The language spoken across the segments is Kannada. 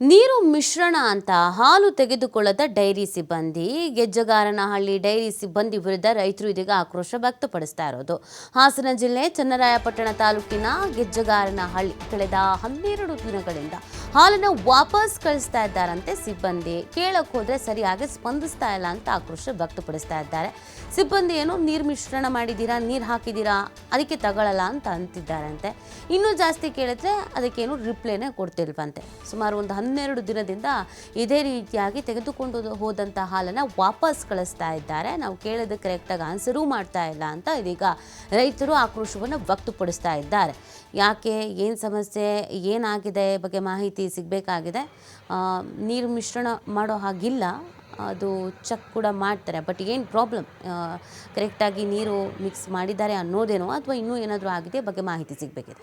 ನೀರು ಮಿಶ್ರಣ ಅಂತ ಹಾಲು ತೆಗೆದುಕೊಳ್ಳದ ಡೈರಿ ಸಿಬ್ಬಂದಿ. ಗೆಜ್ಜಗಾರನಹಳ್ಳಿ ಡೈರಿ ಸಿಬ್ಬಂದಿ ವಿರುದ್ಧ ರೈತರು ಇದೀಗ ಆಕ್ರೋಶ ವ್ಯಕ್ತಪಡಿಸ್ತಾ ಇರೋದು. ಹಾಸನ ಜಿಲ್ಲೆ ಚನ್ನರಾಯಪಟ್ಟಣ ತಾಲೂಕಿನ ಗೆಜ್ಜಗಾರನಹಳ್ಳಿ ಕಳೆದ ಹನ್ನೆರಡು ದಿನಗಳಿಂದ ಹಾಲನ್ನು ವಾಪಸ್ ಕಳಿಸ್ತಾ ಇದ್ದಾರಂತೆ ಸಿಬ್ಬಂದಿ. ಕೇಳಕ್ಕೆ ಹೋದ್ರೆ ಸರಿಯಾಗಿ ಸ್ಪಂದಿಸ್ತಾ ಇಲ್ಲ ಅಂತ ಆಕ್ರೋಶ ವ್ಯಕ್ತಪಡಿಸ್ತಾ ಇದ್ದಾರೆ. ಸಿಬ್ಬಂದಿ ಏನು, ನೀರು ಮಿಶ್ರಣ ಮಾಡಿದ್ದೀರಾ, ನೀರು ಹಾಕಿದ್ದೀರಾ, ಅದಕ್ಕೆ ತಗೊಳ್ಳಲ್ಲ ಅಂತ ಅಂತಿದ್ದಾರಂತೆ. ಇನ್ನೂ ಜಾಸ್ತಿ ಕೇಳಿದ್ರೆ ಅದಕ್ಕೇನು ರಿಪ್ಲೈನೇ ಕೊಡ್ತಿಲ್ವಂತೆ. ಸುಮಾರು ಒಂದು ಹನ್ನೆರಡು ದಿನದಿಂದ ಇದೇ ರೀತಿಯಾಗಿ ತೆಗೆದುಕೊಂಡು ಹೋದಂಥ ಹಾಲನ್ನು ವಾಪಸ್ ಕಳಿಸ್ತಾ ಇದ್ದಾರೆ. ನಾವು ಕೇಳೋದಕ್ಕೆ ಕರೆಕ್ಟಾಗಿ ಆನ್ಸರೂ ಮಾಡ್ತಾ ಇಲ್ಲ ಅಂತ ಇದೀಗ ರೈತರು ಆಕ್ರೋಶವನ್ನು ವ್ಯಕ್ತಪಡಿಸ್ತಾ ಇದ್ದಾರೆ. ಯಾಕೆ, ಏನು ಸಮಸ್ಯೆ, ಏನಾಗಿದೆ ಬಗ್ಗೆ ಮಾಹಿತಿ ಸಿಗಬೇಕಾಗಿದೆ? ನೀರು ಮಿಶ್ರಣ ಮಾಡೋ ಹಾಗಿಲ್ಲ, ಅದು ಚೆಕ್ ಕೂಡ ಮಾಡ್ತಾರೆ. ಬಟ್ ಏನು ಪ್ರಾಬ್ಲಮ್ ಕರೆಕ್ಟಾಗಿ ನೀರು ಮಿಕ್ಸ್ ಮಾಡಿದ್ದಾರೆ ಅನ್ನೋದೇನೋ ಅಥವಾ ಇನ್ನೂ ಏನಾದರೂ ಆಗಿದೆ ಬಗ್ಗೆ ಮಾಹಿತಿ ಸಿಗಬೇಕಿದೆ.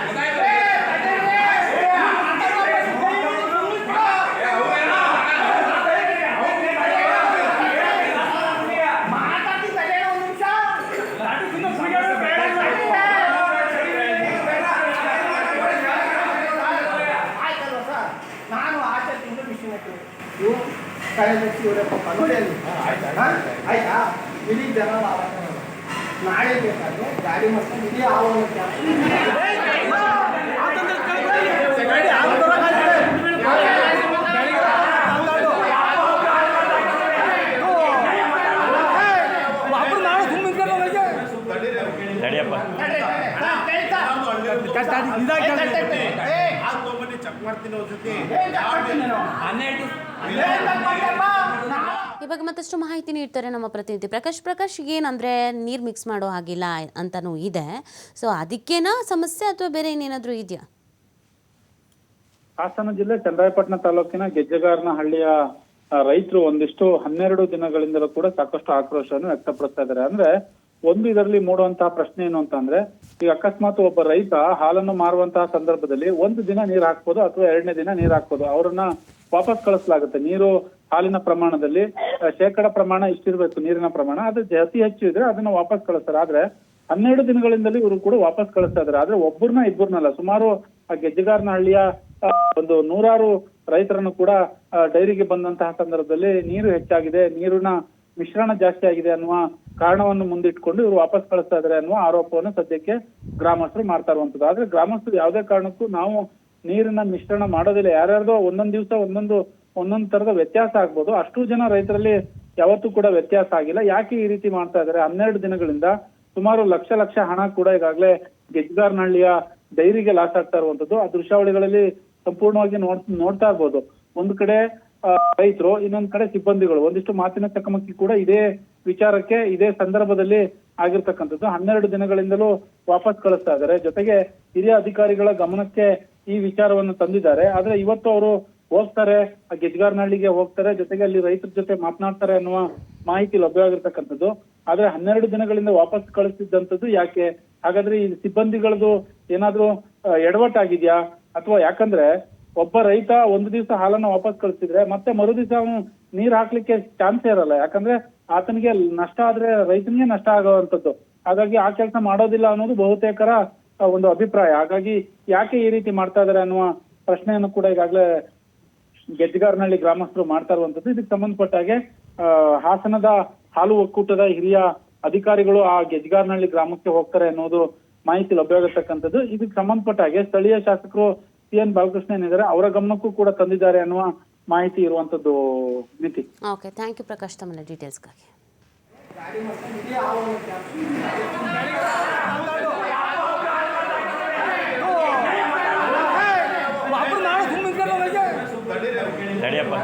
ಕಳೆದಕ್ಕೆ ಇವರೇ ಪಾಪ ನೋಡಿ ಅಲ್ಲಿ? ಆಯ್ತಾ? ಇಡೀ ಜನ ನಾಳೆ ಬೇಕಾದ್ರೆ ಗಾಡಿ ಮಾಡ್ಕೊಂಡು ಇಡೀ ಆವರಣ ನಡಿಯಪ್ಪ. ಈ ಬಗ್ಗೆ ಮತ್ತಷ್ಟು ಮಾಹಿತಿ ನೀಡ್ತಾರೆ ನಮ್ಮ ಪ್ರತಿನಿಧಿ ಪ್ರಕಾಶ್. ಪ್ರಕಾಶ್ ಏನಂದ್ರೆ ನೀರು ಮಿಕ್ಸ್ ಮಾಡೋ ಹಾಗಿಲ್ಲ ಅಂತಾನು ಇದೆ. ಸೊ ಅದಕ್ಕೇನ ಸಮಸ್ಯೆ ಅಥವಾ ಬೇರೆ ಏನೇನಾದ್ರೂ ಇದೆಯಾ? ಹಾಸನ ಜಿಲ್ಲೆ ಚಂದ್ರಾಯಪಟ್ಟಣ ತಾಲೂಕಿನ ಗೆಜ್ಜೆಗಾರನಹಳ್ಳಿಯ ರೈತರು ಒಂದಿಷ್ಟು ಹನ್ನೆರಡು ದಿನಗಳಿಂದಲೂ ಕೂಡ ಸಾಕಷ್ಟು ಆಕ್ರೋಶವನ್ನು ವ್ಯಕ್ತಪಡಿಸ್ತಾ ಇದ್ದಾರೆ. ಅಂದ್ರೆ ಒಂದು ಇದರಲ್ಲಿ ಮೂಡುವಂತಹ ಪ್ರಶ್ನೆ ಏನು ಅಂತ ಅಂದ್ರೆ ಈಗ ಅಕಸ್ಮಾತ್ ಒಬ್ಬ ರೈತ ಹಾಲನ್ನು ಮಾರುವಂತಹ ಸಂದರ್ಭದಲ್ಲಿ ಒಂದು ದಿನ ನೀರು ಹಾಕ್ಬೋದು ಅಥವಾ ಎರಡನೇ ದಿನ ನೀರು ಹಾಕ್ಬೋದು, ಅವರನ್ನ ವಾಪಸ್ ಕಳಿಸಲಾಗುತ್ತೆ. ನೀರು ಹಾಲಿನ ಪ್ರಮಾಣದಲ್ಲಿ ಶೇಕಡ ಪ್ರಮಾಣ ಇಷ್ಟಿರ್ಬೇಕು, ನೀರಿನ ಪ್ರಮಾಣ ಅದು ಅತಿ ಹೆಚ್ಚು ಇದ್ರೆ ಅದನ್ನ ವಾಪಸ್ ಕಳಿಸ್ತಾರೆ. ಆದ್ರೆ ಹನ್ನೆರಡು ದಿನಗಳಿಂದಲೂ ಇವರು ಕೂಡ ವಾಪಸ್ ಕಳಿಸ್ತಾ ಇದ್ದಾರೆ ಆದ್ರೆ ಒಬ್ಬರನ್ನ ಇಬ್ಬರನ್ನಲ್ಲ ಸುಮಾರು, ಆ, ಗೆಜ್ಜೆಗಾರನಹಳ್ಳಿಯ ಒಂದು ನೂರಾರು ರೈತರನ್ನು ಕೂಡ ಡೈರಿಗೆ ಬಂದಂತಹ ಸಂದರ್ಭದಲ್ಲಿ ನೀರು ಹೆಚ್ಚಾಗಿದೆ, ನೀರಿನ ಮಿಶ್ರಣ ಜಾಸ್ತಿ ಆಗಿದೆ ಅನ್ನುವ ಕಾರಣವನ್ನು ಮುಂದಿಟ್ಕೊಂಡು ಇವರು ವಾಪಸ್ ಕಳಿಸ್ತಾ ಇದ್ದಾರೆ ಅನ್ನುವ ಆರೋಪವನ್ನು ಸದ್ಯಕ್ಕೆ ಗ್ರಾಮಸ್ಥರು ಮಾಡ್ತಾ ಇರುವಂತದ್ದು ಆದ್ರೆ ಗ್ರಾಮಸ್ಥರು ಯಾವುದೇ ಕಾರಣಕ್ಕೂ ನಾವು ನೀರಿನ ಮಿಶ್ರಣ ಮಾಡೋದಿಲ್ಲ. ಯಾರ್ಯಾರ್ದೋ ಒಂದೊಂದ್ ದಿವಸ ಒಂದೊಂದು, ಒಂದೊಂದ್ ತರದ ವ್ಯತ್ಯಾಸ ಆಗ್ಬೋದು. ಅಷ್ಟು ಜನ ರೈತರಲ್ಲಿ ಯಾವತ್ತೂ ಕೂಡ ವ್ಯತ್ಯಾಸ ಆಗಿಲ್ಲ. ಯಾಕೆ ಈ ರೀತಿ ಮಾಡ್ತಾ ಇದ್ದಾರೆ ಹನ್ನೆರಡು ದಿನಗಳಿಂದ ಸುಮಾರು ಲಕ್ಷ ಲಕ್ಷ ಹಣ ಕೂಡ ಈಗಾಗಲೇ ಗೆಜ್ಜಾರ್ನಹಳ್ಳಿಯ ಡೈರಿಗೆ ಲಾಸ್ ಆಗ್ತಾ ಇರುವಂತದ್ದು ಆ ದೃಶ್ಯಾವಳಿಗಳಲ್ಲಿ ಸಂಪೂರ್ಣವಾಗಿ ನೋಡ್, ನೋಡ್ತಾ ಇರ್ಬೋದು. ಒಂದು ಕಡೆ ರೈತರು, ಇನ್ನೊಂದ್ ಕಡೆ ಸಿಬ್ಬಂದಿಗಳು. ಒಂದಿಷ್ಟು ಮಾತಿನ ಚಕಮಕಿ ಕೂಡ ಇದೇ ವಿಚಾರಕ್ಕೆ ಇದೇ ಸಂದರ್ಭದಲ್ಲಿ ಆಗಿರ್ತಕ್ಕಂಥದ್ದು. ಹನ್ನೆರಡು ದಿನಗಳಿಂದಲೂ ವಾಪಸ್ ಕಳಿಸ್ತಾ ಇದ್ದಾರೆ. ಜೊತೆಗೆ ಹಿರಿಯ ಅಧಿಕಾರಿಗಳ ಗಮನಕ್ಕೆ ಈ ವಿಚಾರವನ್ನು ತಂದಿದ್ದಾರೆ. ಆದ್ರೆ ಇವತ್ತು ಅವರು ಹೋಗ್ತಾರೆ ಗೆಜ್ಗಾರ್ನಹಳ್ಳಿಗೆ ಹೋಗ್ತಾರೆ, ಜೊತೆಗೆ ಅಲ್ಲಿ ರೈತರ ಜೊತೆ ಮಾತನಾಡ್ತಾರೆ ಅನ್ನುವ ಮಾಹಿತಿ ಲಭ್ಯವಾಗಿರ್ತಕ್ಕಂಥದ್ದು ಆದ್ರೆ ಹನ್ನೆರಡು ದಿನಗಳಿಂದ ವಾಪಸ್ ಕಳಿಸಿದ್ದಂಥದ್ದು ಯಾಕೆ? ಹಾಗಾದ್ರೆ ಈ ಸಿಬ್ಬಂದಿಗಳದ್ದು ಏನಾದ್ರೂ ಎಡವಟ್ಟಾಗಿದ್ಯಾ? ಅಥವಾ ಯಾಕಂದ್ರೆ ಒಬ್ಬ ರೈತ ಒಂದು ದಿವಸ ಹಾಲನ್ನ ವಾಪಸ್ ಕಳಿಸಿದ್ರೆ ಮತ್ತೆ ಮರು ದಿವಸ ಅವನು ನೀರ್ ಹಾಕ್ಲಿಕ್ಕೆ ಚಾನ್ಸೇ ಇರಲ್ಲ. ಯಾಕಂದ್ರೆ ಆತನಿಗೆ ನಷ್ಟ ಆದ್ರೆ ರೈತನಿಗೆ ನಷ್ಟ ಆಗುವಂತದ್ದು ಹಾಗಾಗಿ ಆ ಕೆಲಸ ಮಾಡೋದಿಲ್ಲ ಅನ್ನೋದು ಬಹುತೇಕರ ಒಂದು ಅಭಿಪ್ರಾಯ. ಹಾಗಾಗಿ ಯಾಕೆ ಈ ರೀತಿ ಮಾಡ್ತಾ ಇದಾರೆ ಅನ್ನುವ ಪ್ರಶ್ನೆಯನ್ನು ಕೂಡ ಈಗಾಗಲೇ ಗೆಜ್ಜಗಾರ್ನಹಳ್ಳಿ ಗ್ರಾಮಸ್ಥರು ಮಾಡ್ತಾ ಇರುವಂತದ್ದು ಇದಕ್ಕೆ ಸಂಬಂಧಪಟ್ಟ ಹಾಗೆ ಹಾಸನದ ಹಾಲು ಒಕ್ಕೂಟದ ಹಿರಿಯ ಅಧಿಕಾರಿಗಳು ಆ ಗೆಜ್ಜಗಾರ್ನಹಳ್ಳಿ ಗ್ರಾಮಕ್ಕೆ ಹೋಗ್ತಾರೆ ಅನ್ನೋದು ಮಾಹಿತಿ ಲಭ್ಯವಾಗಿರ್ತಕ್ಕಂಥದ್ದು ಇದಕ್ಕೆ ಸಂಬಂಧಪಟ್ಟ ಹಾಗೆ ಸ್ಥಳೀಯ ಶಾಸಕರು ಸಿ ಎನ್ ಬಾಲಕೃಷ್ಣ ಏನಿದ್ದಾರೆ ಅವರ ಗಮನಕ್ಕೂ ಕೂಡ ತಂದಿದ್ದಾರೆ ಅನ್ನುವ ಮಾಹಿತಿ ಇರುವಂತದ್ದು ಮಿತಿ ಓಕೆ ಥ್ಯಾಂಕ್ ಯು ಪ್ರಕಾಶ್ ತಮ್ಮ ಡೀಟೇಲ್ಸ್ಗಾಗಿ ನಡಿಯಪ್ಪ.